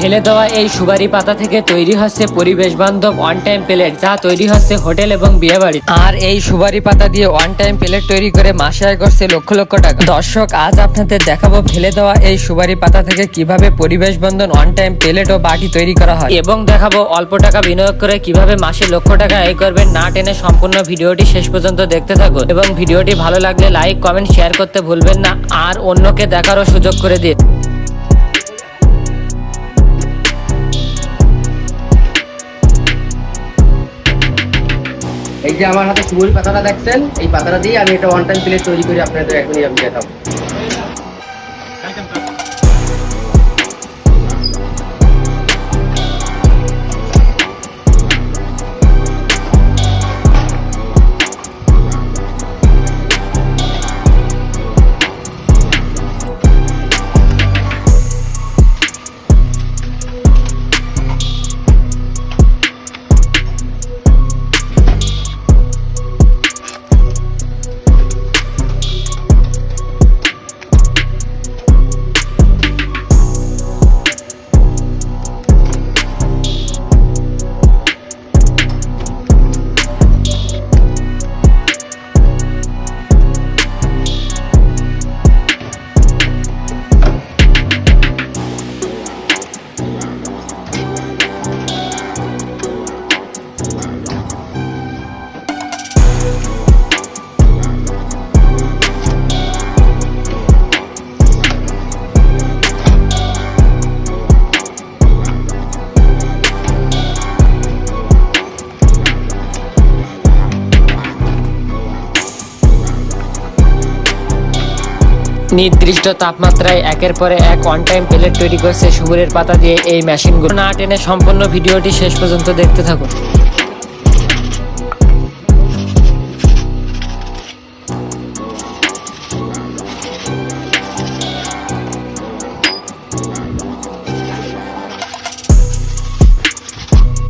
ফেলে দেওয়া এই সুবারি পাতা থেকে তৈরি হচ্ছে পরিবেশ বান্ধব ওয়ান টাইম প্লেট যা তৈরি হচ্ছে হোটেল এবং বিয়ে বাড়ি আর এই সুবারি পাতা দিয়ে ওয়ান টাইম প্লেট তৈরি করে মাসে আয় করছে লক্ষ লক্ষ টাকা। দর্শক, আজ আপনাদের দেখাবো ফেলে দেওয়া এই সুবারি পাতা থেকে কীভাবে পরিবেশ বন্ধন ওয়ান টাইম প্লেট ও বাটি তৈরি করা হয়। এবং দেখাবো অল্প টাকা বিনিয়োগ করে কীভাবে মাসে লক্ষ টাকা আয় করবেন না টেনে সম্পূর্ণ ভিডিওটি শেষ পর্যন্ত দেখতে থাকুন। এবং ভিডিওটি ভালো লাগলে লাইক কমেন্ট শেয়ার করতে ভুলবেন না। আর অন্যকে দেখারও সুযোগ করে দিন। এই যে আমার হাতে সুবরি পাতাটা দেখছেন, এই পাতাটা দিয়ে আমি এটা ওয়ান টাইম প্লেট তৈরি করে আপনাদের এখনই আমি দেখাবো। নির্দিষ্ট তাপমাত্রায় একের পরে এক অন টাইম প্লেট তৈরি করছে সুগুরের পাতা দিয়ে এই মেশিনগুলো না টেনে সম্পূর্ণ ভিডিওটি শেষ পর্যন্ত দেখতে থাকুন।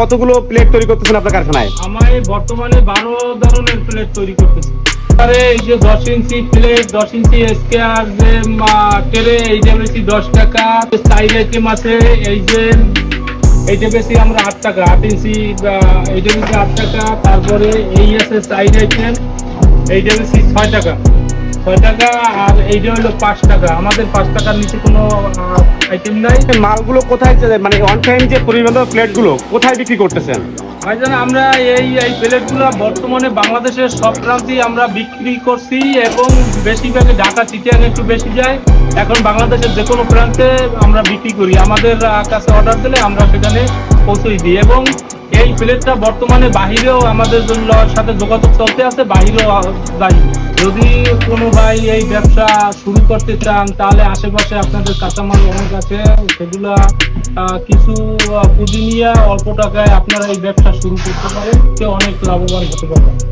কতগুলো প্লেট তৈরি করতেছেন আপনার কারখানায়? আমায় বর্তমানে বারো ধরনের প্লেট তৈরি করতেছি। আরে এই যে দশ ইঞ্চি প্লেট দশ ইঞ্চি স্কেয়ার যে টেরে এইটা বেশি দশ টাকা সাইড আইটেম আছে, এই যে এইটা বেশি আমরা আট টাকা, আট ইঞ্চি এইটা বেশি আট টাকা, তারপরে এই আছে সাইড আইটেম এইটা বেশি ছয় টাকা ছয় টাকা, আর এইটা হলো পাঁচ টাকা, আমাদের পাঁচ টাকার নিচে কোনো আইটেম নাই। মালগুলো কোথায় মানে অন টাইম যে পরিবহন প্লেটগুলো কোথায় বিক্রি করতেছেন? ভাইজান, আমরা এই এই প্লেটগুলো বর্তমানে বাংলাদেশের সব প্রান্তেই আমরা বিক্রি করছি এবং বেশিরভাগে ঢাকা, চিটিয়াং একটু বেশি যায়। এখন বাংলাদেশের যে কোনো প্রান্তে আমরা বিক্রি করি। আমাদের কাছে অর্ডার দিলে আমরা সেখানে পৌঁছে দিই এবং এই প্লেটটা বর্তমানে বাহিরেও আমাদের সাথে যোগাযোগ চলতে আছে, বাহিরেও যাই। যদি কোনো ভাই এই ব্যবসা শুরু করতে চান, তাহলে আশেপাশে আপনাদের কাঁচামাল অনেক আছে, সেগুলা কিছু পুঁজি নিয়ে অল্প টাকায় আপনারা এই ব্যবসা শুরু করতে পারেন। অনেক লাভবান হতে পারবেন।